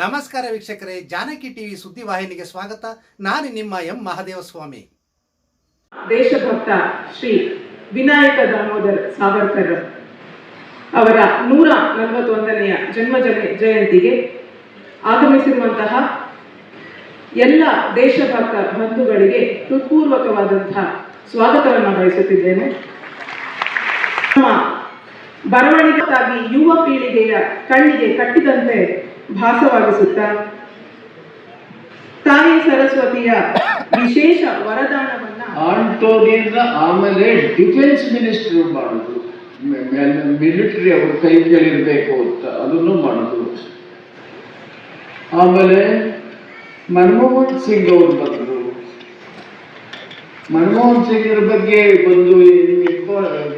ನಮಸ್ಕಾರ ವೀಕ್ಷಕರೇ, ಜಾನಕಿ ಟಿವಿ ಸುದ್ದಿವಾಹಿನಿಗೆ ಸ್ವಾಗತ. ನಾನು ನಿಮ್ಮ ಎಂ ಮಹಾದೇವಸ್ವಾಮಿ. ದೇಶಭಕ್ತ ಶ್ರೀ ವಿನಾಯಕ ದಾಮೋದರ್ ಸಾವರ್ಕರ್ ಅವರ ನೂರ ನಲವತ್ತೊಂದನೆಯ ಜನ್ಮ ಜನ- ಜಯಂತಿಗೆ ಆಗಮಿಸಿರುವಂತಹ ಎಲ್ಲ ದೇಶಭಕ್ತ ಬಂಧುಗಳಿಗೆ ಹೃತ್ಪೂರ್ವಕವಾದಂತಹ ಸ್ವಾಗತವನ್ನು ಬಯಸುತ್ತಿದ್ದೇನೆ. ಬರವಣಿಗೆಗಾಗಿ ಯುವ ಪೀಳಿಗೆಯ ಕಣ್ಣಿಗೆ ಕಟ್ಟಿದಂತೆ ಭಾಸವಾಗಿಸುತ್ತಾ, ತಾಯಿ ಸರಸ್ವತಿಯ ವಿಶೇಷ ವರದಾನವನ್ನ ಆಂಟೋನಿಯಿಂದ ಆಮೇಲೆ ಡಿಫೆನ್ಸ್ ಮಿನಿಸ್ಟರ್ ಮಾಡುದು. ಮಿಲಿಟರಿ ಅವ್ರ ಕೈ ಕೇಳಿರ್ಬೇಕು ಅಂತ ಅದನ್ನು ಮಾಡುದು. ಆಮೇಲೆ ಮನಮೋಹನ್ ಸಿಂಗ್ ಅವರು ಬಂದರು. ಮನಮೋಹನ್ ಸಿಂಗ್ರ ಬಗ್ಗೆ ಬಂದು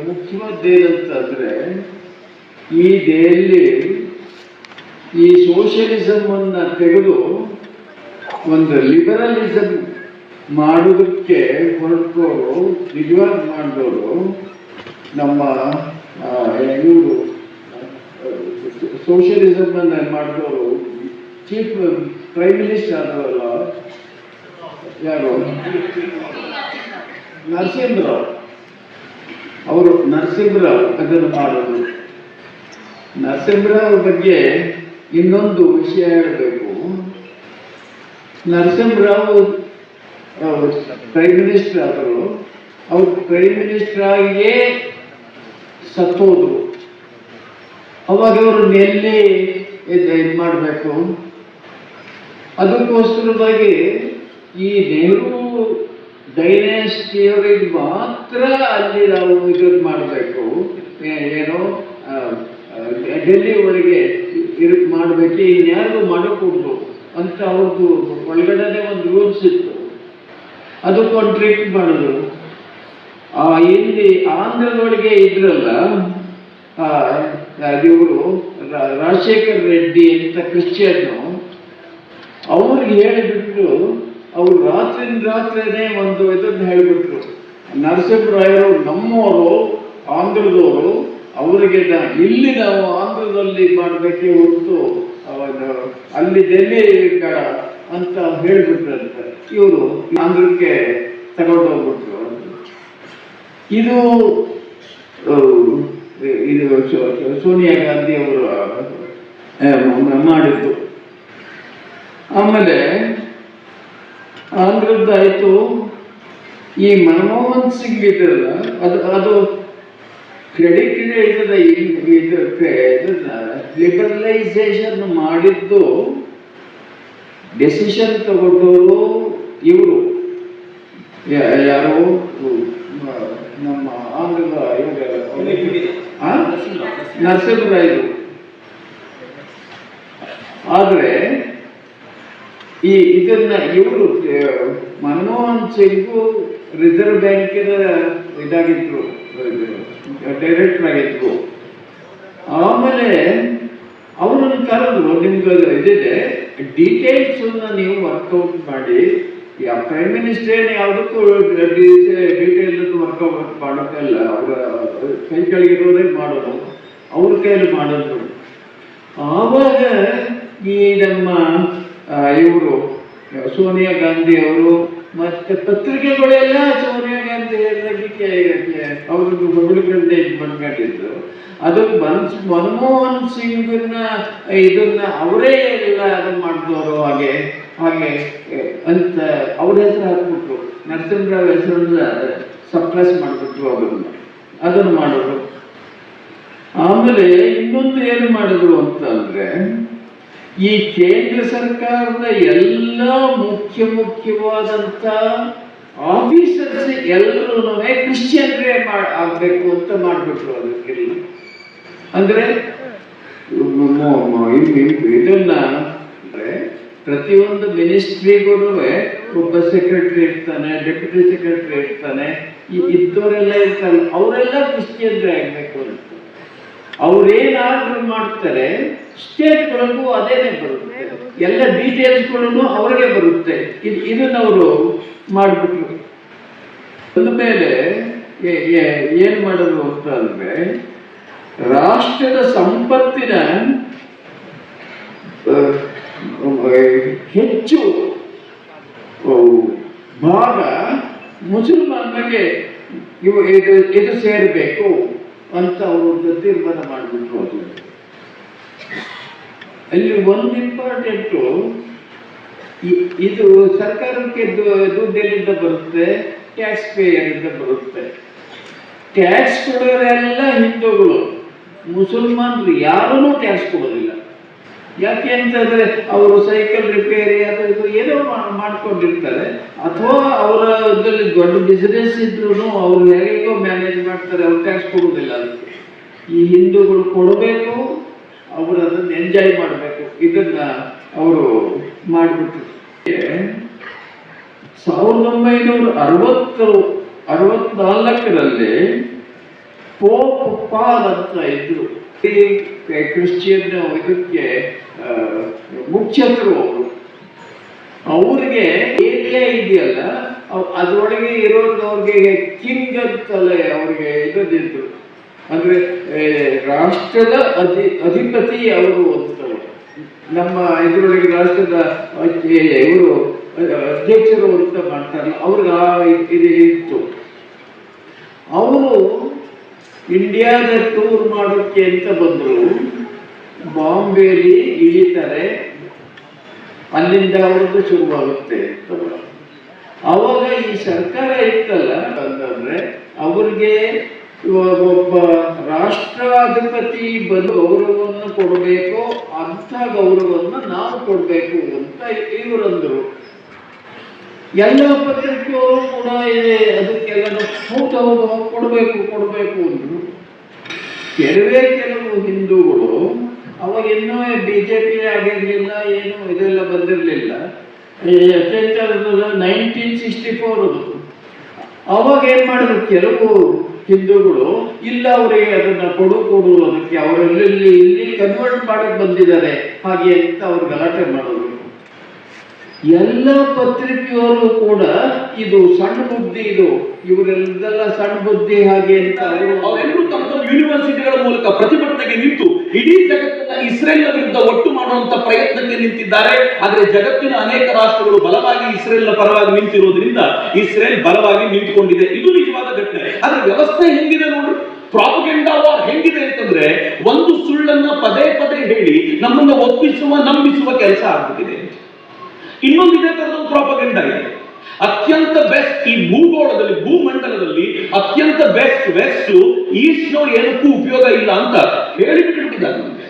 ಮುಖ್ಯವಾದ ಏನಂತಂದ್ರೆ, ಈ ದೇಹದಲ್ಲಿ ಈ ಸೋಷಿಯಲಿಸಮ್ ಅನ್ನ ತೆಗೆದು ಒಂದು ಲಿಬರಲಿಸಮ್ ಮಾಡೋದಕ್ಕೆ ಹೊರಟೋರು, ನಿಜವಾಗಿ ಮಾಡಿದವರು ನಮ್ಮ ಇವರು ಸೋಷಿಯಲಿಸಮ್ ಅನ್ನ ಮಾಡಿದವರು ಚೀಫ್ ಪ್ರೈಮ್ ಮಿನಿಸ್ಟರ್ ಆದವಲ್ಲ ಯಾರು? ನರಸಿಂಹರಾವ್. ಅವರು ನರಸಿಂಹರಾವ್ ಅದನ್ನು ಮಾಡೋದು. ನರಸಿಂಹರಾವ್ ಬಗ್ಗೆ ಇನ್ನೊಂದು ವಿಷಯ ಹೇಳಬೇಕು. ನರಸಿಂಹರಾವ್ ಪ್ರೈಮ್ ಮಿನಿಸ್ಟರ್ ಆದರು ಅವ್ರು ಪ್ರೈಮ್ ಮಿನಿಸ್ಟರ್ ಆಗಿಯೇ ಸತ್ತೋದ್ರು. ಅವಾಗ ಅವರು ನೆಲ್ಲಿ ಇದು ಮಾಡಬೇಕು. ಅದಕ್ಕೋಸ್ಕರವಾಗಿ ಈ ನೆಹರು ಡೈನಾಸ್ಟಿಯವರಿಗೆ ಮಾತ್ರ ಅಲ್ಲಿ ನಾವು ಇದನ್ನು ಮಾಡಬೇಕು. ಏನೋ ಡೆಲ್ಲಿ ಆ, ಡೆಲ್ಲಿವರೆಗೆ ಇರ್ ಮಾಡಬೇಕು ಇನ್ಯಾರಿಗೂ ಮಾಡக்கூಡ್ದು ಅಂತ ಅವ್ರದ್ದು ಒಳಗಡೆನೆ ಒಂದು ರೂಲ್ಸ್ ಇತ್ತು ಅದಕ್ಕೊಂದು ಟ್ರೀಟ್ ಮಾಡಿದ್ರು. ಆ, ಇಲ್ಲಿ ಆಂಧ್ರದೊಳಗೆ ಇದ್ರಲ್ಲ ಇವರು? ರಾಜಶೇಖರ್ ರೆಡ್ಡಿ ಅಂತ ಕ್ರಿಶ್ಚಿಯನ್ನು ಅವ್ರಿಗೆ ಹೇಳಿಬಿಟ್ಟು ಅವ್ರು ರಾತ್ರಿ ರಾತ್ರಿನೇ ಒಂದು ಇದನ್ನು ಹೇಳಿಬಿಟ್ರು. ನರಸಿಂಹರಾಯರು ನಮ್ಮವರು ಆಂಧ್ರದವರು ಅವರಿಗೆ ಇಲ್ಲಿ ನಾವು ಆಂಧ್ರದಲ್ಲಿ ಮಾಡಬೇಕೆ ಹೊರತು ಅವಾಗ ಅಲ್ಲಿ ಡೆಲ್ಲಿ ಬೇಡ ಅಂತ ಹೇಳಿಬಿಟ್ರಂತೆ. ಇವರು ಆಂಧ್ರಕ್ಕೆ ತಗೊಂಡೋಗ್ಬಿಟ್ರು ಇದು ಇದು ಸೋನಿಯಾ ಗಾಂಧಿ ಅವರು ಮಾಡಿದ್ದು. ಆಮೇಲೆ ಆಂಧ್ರದ್ದಾಯ್ತು ಈ ಮನಮೋಹನ್ ಸಿಂಗ್ ಇದೆಲ್ಲ ಅದು ಅದು ಕ್ರೆಡಿಟ್ ಇದಕ್ಕೆ ಇದನ್ನ ಲಿಬರಲೈಸೇಷನ್ ಮಾಡಿದ್ದು ಡೆಸಿಷನ್ ತಗೊಂಡವರು ಇವರು. ಯಾರು? ನಮ್ಮ ಆಂಗ್ಲ ಇವರು ಆ? ನರಸಿಂಹರಾಯರು. ಆದ್ರೆ ಈ ಇದನ್ನ ಇವರು ಮನಮೋಹನ್ ಸಿಂಗು ರಿಸರ್ವ್ ಬ್ಯಾಂಕಿನ ಇದಾಗಿದ್ರು. ಡೈರೆಕ್ಟರ್ ಆಗಿದ್ರು ಆಮೇಲೆ ಅವರನ್ನು ಕರೆದ್ರು ನಿಮ್ಗೆ ಇದಿದೆ ಡೀಟೇಲ್ಸ್ ನೀವು ವರ್ಕೌಟ್ ಮಾಡಿ ಪ್ರೈಮ್ ಮಿನಿಸ್ಟರ್ ಯಾವುದಕ್ಕೂ ಡೀಟೇಲ್ ವರ್ಕೌಟ್ ಮಾಡೋಕ್ಕಲ್ಲ ಅವರ ಕೈ ಕೆಳಗಿರೋದೇ ಮಾಡೋದು, ಅವ್ರ ಕೈಯಲ್ಲಿ ಮಾಡೋದು. ಆವಾಗ ಈ ನಮ್ಮ ಇವರು, ಸೋನಿಯಾ ಗಾಂಧಿ ಅವರು ಮತ್ತೆ ಪತ್ರಿಕೆಗಳೆಲ್ಲ ಸೋನಿಯಾ ಅಂತ ಹೇಳಲಿಕ್ಕೆ ಅವ್ರದ್ದು ಇದು ಮಾಡ್ಕೊಂಡಿದ್ರು ಅದು ಮನ್ಸ್, ಮನಮೋಹನ್ ಸಿಂಗ್ನ ಇದನ್ನ ಅವರೇ ಎಲ್ಲ ಅದನ್ನ ಮಾಡಿದವರು ಹಾಗೆ ಹಾಗೆ ಅಂತ ಅವ್ರ ಹೆಸರು ಹಾಕ್ಬಿಟ್ರು. ನರಸಿಂಹರಾವ್ ಹೆಸರನ್ನ ಸಪ್ರೆಸ್ ಮಾಡಿಬಿಟ್ರು ಅದನ್ನ. ಅದನ್ನು ಮಾಡೋರು ಆಮೇಲೆ ಇನ್ನೊಂದು ಏನು ಮಾಡಿದ್ರು ಅಂತ ಅಂದ್ರೆ ಈ ಕೇಂದ್ರ ಸರ್ಕಾರದ ಎಲ್ಲ ಮುಖ್ಯ ಮುಖ್ಯವಾದಂತ ಆಫೀಸರ್ಸ್ ಎಲ್ಲರೂ ಕ್ರಿಶ್ಚಿಯನ್ರೇ ಆಗ್ಬೇಕು ಅಂತ ಮಾಡ್ಬಿಟ್ರು ಅದಕ್ಕೆಲ್ಲ ಅಂದ್ರೆ ಇದನ್ನ ಅಂದ್ರೆ ಪ್ರತಿಯೊಂದು ಮಿನಿಸ್ಟ್ರಿಗೂ ಒಬ್ಬ ಸೆಕ್ರೆಟರಿ ಇರ್ತಾನೆ ಡೆಪ್ಯೂಟಿ ಸೆಕ್ರೆಟರಿ ಇರ್ತಾನೆ ಇದ್ದವರೆಲ್ಲ ಇರ್ತಾನೆ ಅವರೆಲ್ಲ ಕ್ರಿಶ್ಚಿಯನ್ರೇ ಆಗ್ಬೇಕು ಅಂತ. ಅವ್ರೇನ್ ಆರ್ಡರ್ ಮಾಡ್ತಾರೆ ಸ್ಟೇಟ್ಗಳಿಗೂ ಅದೇನೆ ಬರುತ್ತೆ. ಎಲ್ಲ ಡೀಟೇಲ್ಸ್ಗಳನ್ನು ಅವ್ರಿಗೆ ಬರುತ್ತೆ. ಇದು ಇದನ್ನ ಅವರು ಮಾಡಿಬಿಟ್ರು. ಅಂದಮೇಲೆ ಏನ್ ಮಾಡೋದು ಅಂತ ಅಂದ್ರೆ, ರಾಷ್ಟ್ರದ ಸಂಪತ್ತಿನ ಹೆಚ್ಚು ಭಾಗ ಮುಸಲ್ಮಾನರಿಗೆ ಇವು ಇದು ಇದು ಸೇರಬೇಕು. ಅಂತ ಅವರು ತೀರ್ಮಾನ ಮಾಡಿಬಿಟ್ರು ಅದು. ಅಲ್ಲಿ ಒಂದು ಇಂಪಾರ್ಟೆಂಟು ಇದು ಸರ್ಕಾರಕ್ಕೆ ದುಡ್ಡೆಲ್ಲಿಂದ ಬರುತ್ತೆ ಟ್ಯಾಕ್ಸ್ ಪೇಯರಿಂದ ಬರುತ್ತೆ. ಟ್ಯಾಕ್ಸ್ ಕೊಡೋರೆಲ್ಲ ಹಿಂದೂಗಳು. ಮುಸಲ್ಮಾನರು ಯಾರೂ ಟ್ಯಾಕ್ಸ್ ಕೊಡೋದಿಲ್ಲ. ಯಾಕೆ ಅಂತಂದ್ರೆ ಅವರು ಸೈಕಲ್ ರಿಪೇರಿ ಅದು ಇದು ಏನೋ ಮಾಡ್ಕೊಂಡಿರ್ತಾರೆ. ಅಥವಾ ಅವರ ಇದರಲ್ಲಿ ದೊಡ್ಡ ಬಿಸ್ನೆಸ್ ಇದ್ರು ಅವ್ರು ಹೇಗೋ ಮ್ಯಾನೇಜ್ ಮಾಡ್ತಾರೆ, ಅವ್ರು ಟ್ಯಾಕ್ಸ್ ಕೊಡೋದಿಲ್ಲ ಅದಕ್ಕೆ. ಈ ಹಿಂದೂಗಳು ಕೊಡಬೇಕು, ಅವರು ಅದನ್ನು ಎಂಜಾಯ್ ಮಾಡಬೇಕು. ಇದನ್ನ ಅವರು ಮಾಡಿಬಿಟ್ರು ಸಾವಿರದ ಒಂಬೈನೂರ ಅರವತ್ತು, ಅರವತ್ನಾಲ್ಕರಲ್ಲಿ ಪೋಪ್ ಪಾಲ್ ಅಂತ ಇದ್ರು. ಈ ಕ್ರಿಶ್ಚಿಯನ್ ಇದಕ್ಕೆ ಮುಖ್ಯಸ್ಥರು ಅವರು. ಅವ್ರಿಗೆ ಏರಿಯಾ ಇದೆಯಲ್ಲ ಅದರೊಳಗೆ ಇರೋದು ಅವ್ರಿಗೆ ಕಿಂಗ್ ಅಂತಲೇ ಅವ್ರಿಗೆ ಇರೋದಿದ್ರು ಅಂದ್ರೆ ರಾಷ್ಟ್ರದ ಅಧಿ, ಅಧಿಪತಿ ಅವರು ಒಂದು ನಮ್ಮ ಇದರೊಳಗೆ ರಾಷ್ಟ್ರದ ಇವರು ಅಧ್ಯಕ್ಷರು ಅಂತ ಮಾಡ್ತಾರಲ್ಲ, ಅವ್ರಿಗೆ ಇತ್ತು. ಅವರು ಇಂಡಿಯಾದ ಟೂರ್ ಮಾಡೋಕ್ಕೆ ಅಂತ ಬಂದರು, ಬಾಂಬೆಲಿ ಇಳಿತಾರೆ, ಅಲ್ಲಿಂದ ಅವ್ರದ್ದು ಶುರುವಾಗುತ್ತೆ ಅವಾಗ ಈ ಸರ್ಕಾರ ಇತ್ತಲ್ಲ, ಅಂತಂದ್ರೆ ಅವ್ರಿಗೆ ಒಬ್ಬ ರಾಷ್ಟ್ರಾಧಿಪತಿ ಬಂದು ಗೌರವವನ್ನು ಕೊಡಬೇಕು ಅಂಥ ಗೌರವವನ್ನು ನಾವು ಕೊಡಬೇಕು ಅಂತ ಇವರಂದರು. ಎಲ್ಲ ಪತ್ರಿಕೆಯವರು ಕೂಡ ಇದೆ, ಅದಕ್ಕೆಲ್ಲ ಕೊಡಬೇಕು ಕೊಡಬೇಕು ಅಂದರು. ಕೆಲವೇ ಕೆಲವು ಹಿಂದೂಗಳು ಅವಾಗ ಇನ್ನೂ ಬಿ ಜೆ ಪಿ ಆಗಿರಲಿಲ್ಲ ಏನು ಇದೆಲ್ಲ ಬಂದಿರಲಿಲ್ಲ. ನೈನ್ಟೀನ್ ಸಿಕ್ಸ್ಟಿ ಫೋರ್ ಅದು. ಅವಾಗ ಏನು ಮಾಡಿದ್ರು ಕೆಲವು ಹಿಂದೂಗಳು ಇಲ್ಲ ಅವರಿಗೆ ಅದನ್ನ ಕೊಡು ಕೊಡು ಅದಕ್ಕೆ ಅವರಲ್ಲಿ ಇಲ್ಲಿ ಕನ್ವರ್ಟ್ ಮಾಡಕ್ಕೆ ಬಂದಿದ್ದಾರೆ. ಹಾಗೆ ಅಂತ ಅವ್ರು ಗಲಾಟೆ ಮಾಡೋದು ಎಲ್ಲ ಪತ್ರಿಕೆಯವರು ಕೂಡ ಇದು ಸಣ್ಣ ಬುದ್ಧಿ ಇದು. ಇವರೆಲ್ಲ ಸಣ್ಣ ಬುದ್ಧಿ ಹಾಗೆ ಅಂತ ಅವರು ಯೂನಿವರ್ಸಿಟಿಗಳ ಮೂಲಕ ಪ್ರತಿಭಟನೆಗೆ ನಿಂತು ಇಡೀ ಜಗತ್ತನ್ನ ಇಸ್ರೇಲ್ ವಿರುದ್ಧ ಒಟ್ಟು ಮಾಡುವಂತ ಪ್ರಯತ್ನಕ್ಕೆ ನಿಂತಿದ್ದಾರೆ. ಆದರೆ ಜಗತ್ತಿನ ಅನೇಕ ರಾಷ್ಟ್ರಗಳು ಬಲವಾಗಿ ಇಸ್ರೇಲ್ನ ಪರವಾಗಿ ನಿಂತಿರುವುದರಿಂದ ಇಸ್ರೇಲ್ ಬಲವಾಗಿ ನಿಂತುಕೊಂಡಿದೆ. ಇದು ನಿಜವಾದ ಘಟನೆ. ಆದ್ರೆ ವ್ಯವಸ್ಥೆ ಹೆಂಗಿದೆ ನೋಡ್ರಿ? ಪ್ರಾಪಗೆಂಡಾ ಹೆಂಗಿದೆ ಅಂತಂದ್ರೆ ಒಂದು ಸುಳ್ಳನ್ನ ಪದೇ ಪದೇ ಹೇಳಿ ನಮ್ಮನ್ನ ಒಪ್ಪಿಸುವ, ನಂಬಿಸುವ ಕೆಲಸ ಆಗ್ಬಿಟ್ಟಿದೆ. ಇನ್ನೊಂದು ಇದೇ ತರದ ಪ್ರಾಪಗೆಂಡಾ ಇದೆ. ಅತ್ಯಂತ ಬೆಸ್ಟ್ ಈ ಭೂಗೋಳದಲ್ಲಿ, ಭೂಮಂಡಲದಲ್ಲಿ ಅತ್ಯಂತ ಬೆಸ್ಟ್ ವೆಸ್ಟ್ ಈಸ್ಟ್ ಏನಕ್ಕೂ ಉಪಯೋಗ ಇಲ್ಲ ಅಂತ ಹೇಳಿಬಿಟ್ಟಿದ್ದಾರೆ ನಮಗೆ.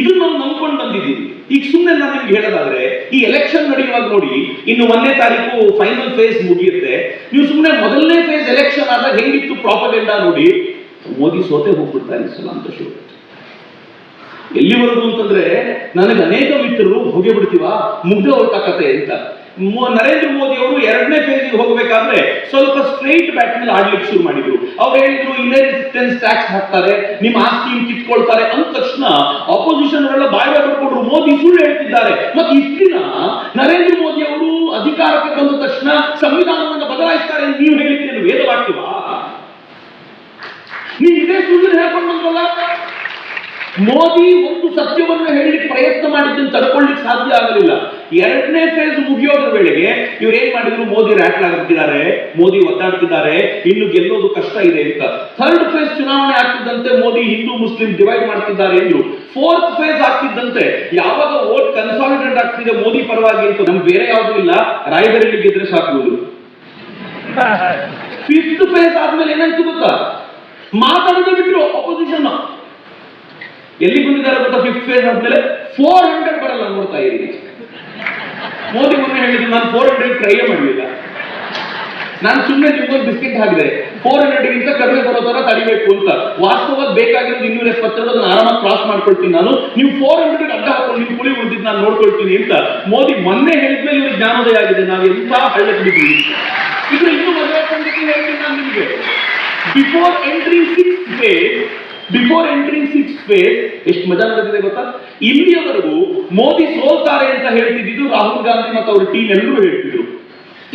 ಇದು ನಾವು ನಂಬ್ಕೊಂಡು ಬಂದಿದ್ದೀವಿ ಈಗ ಸುಮ್ಮನೆ ನಾನು ನಿಮ್ಗೆ ಹೇಳೋದಾದ್ರೆ, ಈ ಎಲೆಕ್ಷನ್ ನಡೆಯುವಾಗ ನೋಡಿ, ಇನ್ನು ಒಂದನೇ ತಾರೀಕು ಫೈನಲ್ ಫೇಸ್ ಮುಗಿಯುತ್ತೆ. ನೀವು ಸುಮ್ಮನೆ ಮೊದಲನೇ ಫೇಸ್ ಎಲೆಕ್ಷನ್ ಆದಾಗ ಹೆಂಗಿತ್ತು ಪ್ರಾಪಗೆಂಡ ನೋಡಿ, ಮೋದಿ ಸೋತೆ ಹೋಗ್ಬಿಡ್ತಾರೆ ಸಲ ಅಂತ ಶುರು ಎಲ್ಲಿವರೆಗೂ ಅಂತಂದ್ರೆ, ನನಗೆ ಅನೇಕ ಮಿತ್ರರು, ಹೋಗಿ ಬಿಡ್ತೀವಾ? ಮುಗ್ಧ ಹೊರಟ ಕತೆ ಅಂತ. ನರೇಂದ್ರ ಮೋದಿ ಅವರು ಎರಡನೇ ಫೇಸ್ಗೆ ಹೋಗಬೇಕಾದ್ರೆ ಸ್ವಲ್ಪ ಸ್ಟ್ರೈಟ್ ಬ್ಯಾಟ್ ಮೇಲೆ ಆಡ್ಲಿಕ್ಕೆ ಶುರು ಮಾಡಿದ್ರು. ಅವ್ರು ಹೇಳಿದ್ರು ಇನ್ಹೆರಿಟೆನ್ಸ್ ಟ್ಯಾಕ್ಸ್ ಹಾಕ್ತಾರೆ, ನಿಮ್ಮ ಆಸ್ತಿ ಕಿತ್ಕೊಳ್ತಾರೆ ಅಂದ ತಕ್ಷಣ ಅಪೋಸಿಷನ್ ಅವರೆಲ್ಲ ಬಾಯ್ ಬಿಟ್ಕೊಂಡ್ರು ಮೋದಿ ಸುಳ್ಳು ಹೇಳ್ತಿದ್ದಾರೆ. ಮತ್ತೆ ಇಷ್ಟಿನ ನರೇಂದ್ರ ಮೋದಿ ಅವರು ಅಧಿಕಾರಕ್ಕೆ ಬಂದ ತಕ್ಷಣ ಸಂವಿಧಾನವನ್ನು ಬದಲಾಯಿಸ್ತಾರೆ ಎಂದು ನೀವು ಹೇಳಿದ್ದೇನು ವೇದವಾಕ್ಯವಾ? ನೀವು ಇದೇ ಸುಳ್ಳು ಹೇಳ್ಕೊಂಡು ಬಂದ್ರಲ್ಲ? ಮೋದಿ ಒಂದು ಸತ್ಯವನ್ನು ಹೇಳಲಿಕ್ಕೆ ಪ್ರಯತ್ನ ಮಾಡಿದ್ದನ್ನು ತಡ್ಕೊಳ್ಳಿಕ್ ಸಾಧ್ಯ ಆಗಲಿಲ್ಲ. ಎರಡನೇ ಫೇಸ್ ಮುಗಿಯೋದ್ರ ವೇಳೆಗೆ ಇವ್ರು ಏನ್ ಮಾಡಿದ್ರು? ಮೋದಿ ರ್ಯಾಟ್ಲ್ ಆಗುತ್ತಿದ್ದಾರೆ ಮೋದಿ ಒದ್ದಾಡ್ತಿದ್ದಾರೆ ಇನ್ನು ಗೆಲ್ಲೋದು ಕಷ್ಟ ಇದೆ ಅಂತ. ಥರ್ಡ್ ಫೇಸ್ ಚುನಾವಣೆ ಆಗ್ತಿದ್ದಂತೆ ಮೋದಿ ಹಿಂದೂ ಮುಸ್ಲಿಂ ಡಿವೈಡ್ ಮಾಡ್ತಿದ್ದಾರೆ ಎಂದು. ಫೋರ್ತ್ ಫೇಸ್ ಆಗ್ತಿದ್ದಂತೆ ಯಾವಾಗ ವೋಟ್ ಕನ್ಸಾಲಿಡೇಟ್ ಆಗ್ತಿದೆ ಮೋದಿ ಪರವಾಗಿ ಅಂತ ನಮ್ಗೆ ಬೇರೆ ಯಾವುದೂ ಇಲ್ಲ. ರಾಯಬರೇಲಿ ಗೆದ್ರೆ ಸಾಕುವುದು ಫಿಫ್ತ್ ಫೇಸ್ ಆದ್ಮೇಲೆ ಏನಾಯ್ತು ಗೊತ್ತಾ? ಮಾತಾಡೋದು ಬಿಟ್ಟರು ಅಪೋಸಿಷನ್ ಎಲ್ಲಿ ಬಂದಿದ್ದಾರೆ ಗೊತ್ತಾ ಫಿಫ್ತ್ ಫೇಸ್ ಆದ್ಮೇಲೆ ಫೋರ್ ಹಂಡ್ರೆಡ್ ಬರಲ್ಲ ನೋಡ್ತಾ ಇದ್ದೀನಿ ಮೋದಿ ಮೊನ್ನೆ ಹೇಳಿದ್ರು, ನಾನು ಫೋರ್ ಹಂಡ್ರೆಡ್ ಟ್ರೈ ಮಾಡಲಿಲ್ಲ. ನಾನು ಸುಮ್ಮನೆ ನಿಮ್ಗೊಂದು ಬಿಸ್ಕೆಟ್ ಹಾಕಿದೆ. ಫೋರ್ ಹಂಡ್ರೆಡ್ಗಿಂತ ಕಡಿಮೆ ಬರೋ ತರ ತಡಿಬೇಕು ಅಂತ. ವಾಸ್ತವವಾಗಿ ಬೇಕಾಗಿರೋದು ಇನ್ನೂರ ಎಪ್ಪತ್ತೆರಡು ಆರಾಮಾಗಿ ಕ್ರಾಸ್ ಮಾಡ್ಕೊಳ್ತೀನಿ ನಾನು. ನೀವು ಫೋರ್ ಹಂಡ್ರೆಡ್ ಅಡ್ಡ ಹಾಕೊಂಡು ನಿಮ್ಮ ಕುಳಿ ಉಳಿದಿದ್ದು ನಾನು ನೋಡ್ಕೊಳ್ತೀನಿ ಅಂತ ಮೋದಿ ಮೊನ್ನೆ ಹೇಳಿದ್ಮೇಲೆ ಇವ್ರಿಗೆ ಜ್ಞಾನೋದಯ ಆಗಿದೆ. ನಾವು ಎಂತ ಹಳ್ಳಿ ಬಿದ್ದೀವಿ ಇದು ಇನ್ನೂ ಮದುವೆ ಹೇಳ್ತೀನಿ ನಾನು ನಿಮಗೆ. Before entry six phase before entering six phase ಎಷ್ಟು ಮಜಾ ನಡೆದಿದೆ ಗೊತ್ತಾ? ಇಲ್ಲಿಯವರೆಗೂ ಮೋದಿ ಸೋಲ್ತಾರೆ ಅಂತ ಹೇಳ್ತಿದ್ದು ರಾಹುಲ್ ಗಾಂಧಿ ಮತ್ತು ಅವ್ರ ಟೀಮ್ ಎಲ್ಲರೂ ಹೇಳ್ತಿದ್ರು.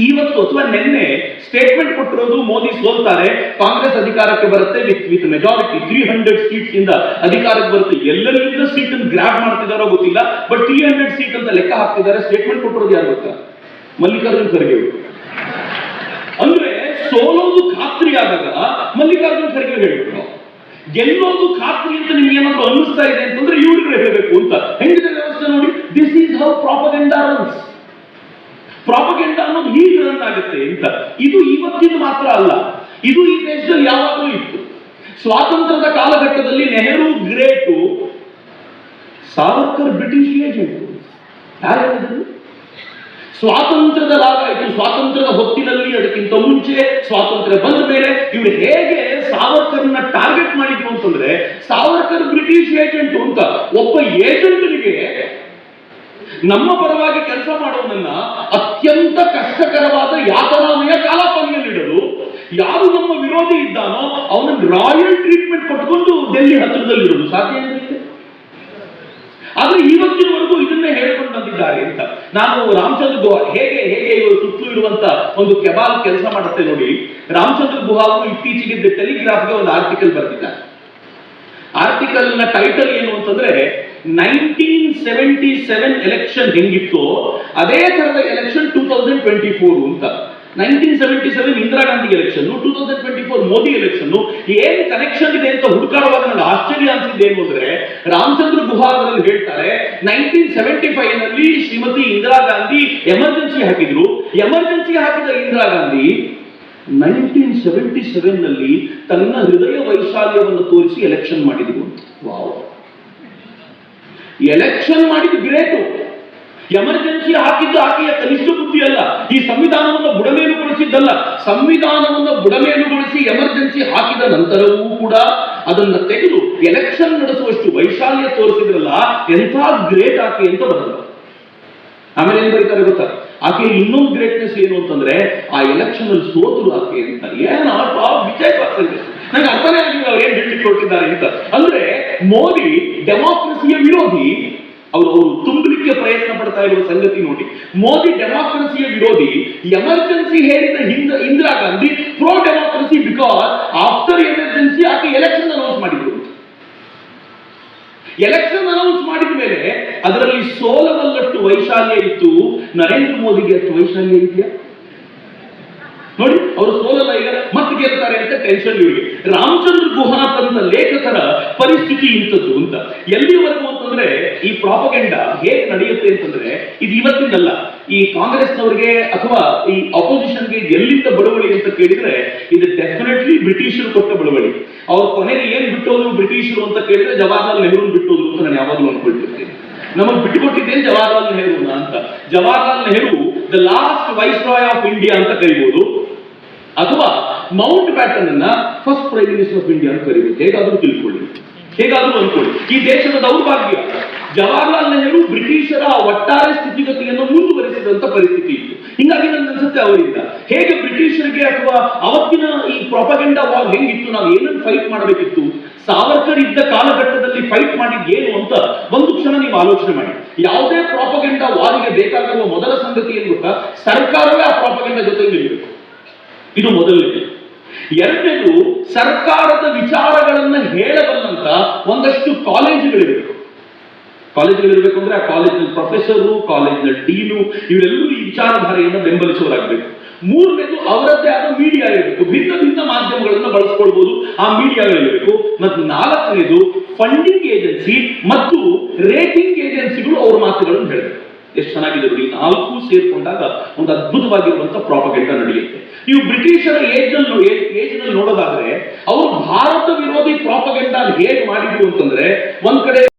ಇವತ್ತು ಅಥವಾ ನಿನ್ನೆ ಸ್ಟೇಟ್ಮೆಂಟ್ ಕೊಟ್ಟಿರೋದು ಮೋದಿ ಸೋಲ್ತಾರೆ, ಕಾಂಗ್ರೆಸ್ ಅಧಿಕಾರಕ್ಕೆ ಬರುತ್ತೆ with with majority three hundred seats ಇಂದ ಅಧಿಕಾರಕ್ಕೆ ಬರುತ್ತೆ. ಎಲ್ಲರಿಂದ ಸೀಟ್ ಅನ್ನು ಗ್ರ್ಯಾಬ್ ಮಾಡ್ತಿದಾರೋ ಗೊತ್ತಿಲ್ಲ ಬಟ್ ತ್ರೀ ಹಂಡ್ರೆಡ್ ಸೀಟ್ ಅಂತ ಲೆಕ್ಕ ಹಾಕ್ತಿದ್ದಾರೆ. ಸ್ಟೇಟ್ಮೆಂಟ್ ಕೊಟ್ಟಿರೋದು ಯಾರು ಗೊತ್ತಾ? ಮಲ್ಲಿಕಾರ್ಜುನ್ ಖರ್ಗೆ ಅಂದ್ರೆ ಸೋಲೋದು ಖಾತ್ರಿ ಆದಾಗ ಮಲ್ಲಿಕಾರ್ಜುನ್ ಖರ್ಗೆ ಹೇಳ್ಬಿಟ್ಟು ಗೆಲ್ಲೋದು ಖಾತ್ರಿ ಅಂತ ನಿಮ್ಗೆ ಏನಾದ್ರು ಅನ್ನಿಸ್ತಾ ಇದೆ ಅಂತಂದ್ರೆ ಇವ್ರಿಗೆ ಹೇಳಬೇಕು ಅಂತ. ಹೆಂಗಿದೆ ವ್ಯವಸ್ಥೆ ನೋಡಿ? This is how propaganda runs propaganda ಅನ್ನೋದು ಹೀಗೆ ರನ್ ಆಗುತ್ತೆ ಅಂತ. ಇದು ಇವತ್ತಿನ ಮಾತ್ರ ಅಲ್ಲ. ಇದು ಈ ದೇಶದಲ್ಲಿ ಯಾವಾಗಲೂ ಇತ್ತು. ಸ್ವಾತಂತ್ರ್ಯದ ಕಾಲಘಟ್ಟದಲ್ಲಿ Nehru, great, Savarkar British agent. ಯಾರು ಸ್ವಾತಂತ್ರ್ಯದ ಲಾಭ ಆಯಿತು. ಸ್ವಾತಂತ್ರ್ಯದ ಹೊತ್ತಿನಲ್ಲಿ ಅದಕ್ಕಿಂತ ಮುಂಚೆ ಸ್ವಾತಂತ್ರ್ಯ ಬಂದ ಮೇಲೆ ಇವರು ಹೇಗೆ ಅಂತಂದ್ರೆ ಸಾವರ್ಕರ್ ಬ್ರಿಟಿಷ್ ಏಜೆಂಟ್ ಅಂತ ಒಬ್ಬ ಏಜೆಂಟ್ಗೆ ನಮ್ಮ ಪರವಾಗಿ ಕೆಲಸ ಮಾಡೋದನ್ನ ಅತ್ಯಂತ ಕಷ್ಟಕರವಾದ ಯಾತನಾಮಯ ಕಾಲಪಾನಿಯಲ್ಲಿಡಲು ಯಾರು ನಮ್ಮ ವಿರೋಧಿ ಇದ್ದಾನೋ ಅವನನ್ನು ರಾಯಲ್ ಟ್ರೀಟ್ಮೆಂಟ್ ಕೊಟ್ಕೊಂಡು ಡೆಲ್ಲಿ ಹತ್ತಿರದಲ್ಲಿರೋದು ಸಾಧ್ಯ ಏನಿದೆ? ಆದ್ರೆ ಇವತ್ತಿನವರೆಗೂ ಇದನ್ನೇ ಹೇಳ್ಕೊಂಡು ಬಂದಿದ್ದಾರೆ ಅಂತ. ನಾನು ರಾಮಚಂದ್ರ ಗುಹಾ ಹೇಗೆ ಹೇಗೆ ಇವರು ಸುತ್ತಲೂ ಇರುವಂತ ಒಂದು ಕೆಬಾಲ್ ಕೆಲಸ ಮಾಡುತ್ತೆ ನೋಡಿ. ರಾಮಚಂದ್ರ ಗುಹಾ ಅವರು ಇತ್ತೀಚೆಗೆ ಟೆಲಿಗ್ರಾಫ್ಗೆ ಒಂದು ಆರ್ಟಿಕಲ್ ಬರೆದಿದ್ದಾರೆ ಆರ್ಟಿಕಲ್ನ ಟೈಟಲ್ ಏನು ಅಂತಂದ್ರೆ ನೈನ್ಟೀನ್ ಸೆವೆಂಟಿ ಸೆವೆನ್ ಎಲೆಕ್ಷನ್ ಹೆಂಗಿತ್ತು ಅದೇ ತರದ election two thousand twenty four ಅಂತ. Nineteen seventy seven Indira Gandhi election two thousand twenty four Modi election ಏನ್ ಕನೆಕ್ಷನ್ ಇದೆ ಅಂತ ಹುಡುಕಾಡುವಾಗ ನನಗೆ ಆಶ್ಚರ್ಯ ಅನ್ಸಿದ್ದು ಏನು ಅಂದ್ರೆ ರಾಮಚಂದ್ರ ಗುಹಾ ಅವರಲ್ಲಿ ಹೇಳ್ತಾರೆ ನೈನ್ಟೀನ್ ಸೆವೆಂಟಿ ಫೈವ್ನಲ್ಲಿ ಶ್ರೀಮತಿ ಇಂದಿರಾ ಗಾಂಧಿ ಎಮರ್ಜೆನ್ಸಿ ಹಾಕಿದ್ರು. ಎಮರ್ಜೆನ್ಸಿ ಹಾಕಿದ ಇಂದಿರಾ ಗಾಂಧಿ ನೈನ್ಟೀನ್ ಸೆವೆಂಟಿ ಸೆವೆನ್ನಲ್ಲಿ ತನ್ನ ಹೃದಯ ವೈಶಾಲ್ಯವನ್ನು ತೋರಿಸಿ ಎಲೆಕ್ಷನ್ ಮಾಡಿದ್ರು. ವಾವ್. ಎಲೆಕ್ಷನ್ ಮಾಡಿದ್ದು ಗ್ರೇಟು. ಎಮರ್ಜೆನ್ಸಿ ಹಾಕಿದ್ದು ಆಕೆಯ ಕನಿಷ್ಠ ಬುದ್ಧಿ ಅಲ್ಲ. ಈ ಸಂವಿಧಾನವನ್ನು ಬುಡಮೇಲುಗೊಳಿಸಿದ್ದಲ್ಲ. ಸಂವಿಧಾನವನ್ನು ಬುಡಮೇಲುಗೊಳಿಸಿ ಎಮರ್ಜೆನ್ಸಿ ಹಾಕಿದ ನಂತರವೂ ಕೂಡ ಅದನ್ನ ತೆಗೆದು ಎಲೆಕ್ಷನ್ ನಡೆಸುವಷ್ಟು ವೈಶಾಲ್ಯ ತೋರಿಸಿದ್ರಲ್ಲ, ಎಂಥ ಗ್ರೇಟ್ ಆಕೆ ಅಂತ ಬರೆದ್ರು. ಆಮೇಲೆ ಏನ್ ಬರೀತಾರೆ ಗೊತ್ತಾ? ಆಕೆ ಇನ್ನೊಂದು ಗ್ರೇಟ್ನೆಸ್ ಏನು ಅಂತಂದ್ರೆ ಆ ಎಲೆಕ್ಷನ್ ಅಲ್ಲಿ ಸೋತರು ಆಕೆ ಅಂತ ಏನ್ ವಿಜಯ್ ನಂಗೆ ಅರ್ಥನೇ ಆಗಿಲ್ಲ ಅವ್ರು ಏನ್ ಹೇಳಿ ಕೊಟ್ಟಿದ್ದಾರೆ ಅಂತ. ಅಂದ್ರೆ ಮೋದಿ ಡೆಮಾಕ್ರಸಿಯ ವಿರೋಧಿ. ಅವರು ಅವರು ತುಂಬಲಿಕ್ಕೆ ಪ್ರಯತ್ನ ಪಡ್ತಾ ಇರುವ ಸಂಗತಿ ನೋಡಿ. ಮೋದಿ ಡೆಮಾಕ್ರಸಿಯ ವಿರೋಧಿ ಎಮರ್ಜೆನ್ಸಿ ಹೇಳಿದ ಹಿಂದ Indira Gandhi pro democracy because after emergency ಆಕೆ ಎಲೆಕ್ಷನ್ ಅನೌನ್ಸ್ ಮಾಡಿದ್ರು. ಎಲೆಕ್ಷನ್ ಮೇಲೆ ಅದರಲ್ಲಿ ಸೋಲವಲ್ಲಷ್ಟು ವೈಶಾಲ್ಯ ಇತ್ತು. ನರೇಂದ್ರ ಮೋದಿಗೆ ಅಷ್ಟು ವೈಶಾಲ್ಯ ಇದೆಯಾ? ನೋಡಿ, ಅವರು ಸೋಲಲ್ಲ ಈಗ ಮತ್ತೆ ಗೆಲ್ತಾರೆ ಅಂತ ಟೆನ್ಷನ್ ಇವರಿಗೆ. ರಾಮಚಂದ್ರ ಗುಹಾ ತಂದ ಲೇಖಕರ ಪರಿಸ್ಥಿತಿ ಇಂಥದ್ದು ಅಂತ. ಎಲ್ಲಿವರೆಗೂ ಅಂತಂದ್ರೆ ಈ ಪ್ರಾಪಗೆಂಡ ಹೇಗೆ ನಡೆಯುತ್ತೆ ಅಂತಂದ್ರೆ ಇದು ಇವತ್ತಿಂದಲ್ಲ ಈ ಕಾಂಗ್ರೆಸ್ನವರಿಗೆ ಅಥವಾ ಈ ಅಪೋಸಿಷನ್ಗೆ ಎಲ್ಲಿಂದ ಬಡವಳಿ ಅಂತ ಕೇಳಿದ್ರೆ ಇದು ಬ್ರಿಟಿಷರು ಕೊಟ್ಟ ಬಳುವಳಿ. ಅವ್ರ ಕೊನೆಗೆ ಏನ್ ಬಿಟ್ಟೋದ್ರು ಬ್ರಿಟಿಷರು ಅಂತ ಕೇಳಿದ್ರೆ ಜವಾಹರ್ಲಾಲ್ ನೆಹರು ಬಿಟ್ಟೋದ್ರು ಅಂತ ನಾನು ಯಾವಾಗಲೂ ಅನ್ಕೊಳ್ತಿರ್ತೇನೆ. ನಮಗೆ ಬಿಟ್ಟುಕೊಟ್ಟಿದ್ದೇನೆ ಜವಾಹರ್ಲಾಲ್ ನೆಹರು ಅಂತ? Jawaharlal Nehru the last viceroy of India ಅಂತ ಕರಿಬಹುದು ಅಥವಾ ಮೌಂಟ್ ಬ್ಯಾಟನ್ ಅನ್ನ first prime minister of India ಅಂತ ಕರಿಬೇಕು. ಹೇಗಾದ್ರೂ ತಿಳ್ಕೊಳ್ಳಿ. ಹೇಗಾದ್ರೂ ಅನ್ಕೊಳ್ಳಿ. ಈ ದೇಶದ ದೌರ್ಭಾಗ್ಯ. ಜವಾಹರ್ಲಾಲ್ ನೆಹರು ಬ್ರಿಟಿಷರ ಒಟ್ಟಾರೆ ಸ್ಥಿತಿಗತಿಯನ್ನು ಮುಂದುವರೆಸಿದಂತ ಪರಿಸ್ಥಿತಿ ಇತ್ತು. ಹಿಂಗಾಗಿ ನನ್ಗೆ ಅನ್ಸುತ್ತೆ ಅವರಿಂದ. ಹೇಗೆ ಬ್ರಿಟಿಷರಿಗೆ ಅಥವಾ ಅವತ್ತಿನ ಈ ಪ್ರೊಪಗೆಂಡ ವಾಲ್ ಹೆಂಗಿತ್ತು, ನಾವು ಏನನ್ನು ಫೈಟ್ ಮಾಡಬೇಕಿತ್ತು? ಸಾವರ್ಕರ್ ಇದ್ದ ಕಾಲಘಟ್ಟದಲ್ಲಿ ಫೈಟ್ ಮಾಡಿದ್ ಏನು ಅಂತ ಒಂದು ಕ್ಷಣ ನೀವು ಆಲೋಚನೆ ಮಾಡಿ. ಯಾವುದೇ ಪ್ರಾಪಗೆಂಡ ವಾರಿಗೆ ಬೇಕಾಗಿರುವ ಮೊದಲ ಸಂಗತಿ ಏನು ಗೊತ್ತಾ? ಸರ್ಕಾರವೇ ಆ ಪ್ರಾಪಗೆಂಡ ಜೊತೆ ನಿಲ್ಲಬೇಕು ಇದು ಮೊದಲನೇ ಎರಡನೇದು, ಸರ್ಕಾರದ ವಿಚಾರಗಳನ್ನ ಹೇಳಬಲ್ಲಂತ ಒಂದಷ್ಟು ಕಾಲೇಜುಗಳಿರಬೇಕು. ಕಾಲೇಜುಗಳಿರಬೇಕು ಅಂದ್ರೆ ಆ ಕಾಲೇಜಿನ ಪ್ರೊಫೆಸರು ಕಾಲೇಜಿನ ಡೀನು ಇವರೆಲ್ಲರೂ ವಿಚಾರಧಾರೆಯನ್ನು ಬೆಂಬಲಿಸುವರಾಗಬೇಕು ಮೂರನೇದು ಅವರದ್ದೇ ಆದ ಮೀಡಿಯಾ ಇರಬೇಕು. ಭಿನ್ನ ಭಿನ್ನ ಮಾಧ್ಯಮಗಳನ್ನು ಬಳಸ್ಕೊಳ್ಬಹುದು ಆ ಮೀಡಿಯಾಗಳಿರಬೇಕು ಮತ್ತು ನಾಲ್ಕನೇದು ಫಂಡಿಂಗ್ ಏಜೆನ್ಸಿ ಮತ್ತು ರೇಟಿಂಗ್ ಏಜೆನ್ಸಿಗಳು ಅವ್ರ ಮಾತುಗಳನ್ನು ಹೇಳಬೇಕು. ಎಷ್ಟು ಚೆನ್ನಾಗಿದೆ ನೋಡಿ, ನಾಲ್ಕು ಸೇರ್ಕೊಂಡಾಗ ಒಂದು ಅದ್ಭುತವಾಗಿರುವಂತಹ ಪ್ರಾಪಗೆಂಡ ನಡೆಯುತ್ತೆ. ನೀವು ಬ್ರಿಟಿಷರ ಏಜ್ ಏಜ್ನಲ್ಲಿ ಏಜ್ನಲ್ಲಿ ನೋಡೋದಾದ್ರೆ, ಅವರು ಭಾರತ ವಿರೋಧಿ ಪ್ರಾಪಗೆಂಡ ಹೇಗೆ ಮಾಡಿದ್ರು ಅಂತಂದ್ರೆ, ಒಂದ್ ಕಡೆ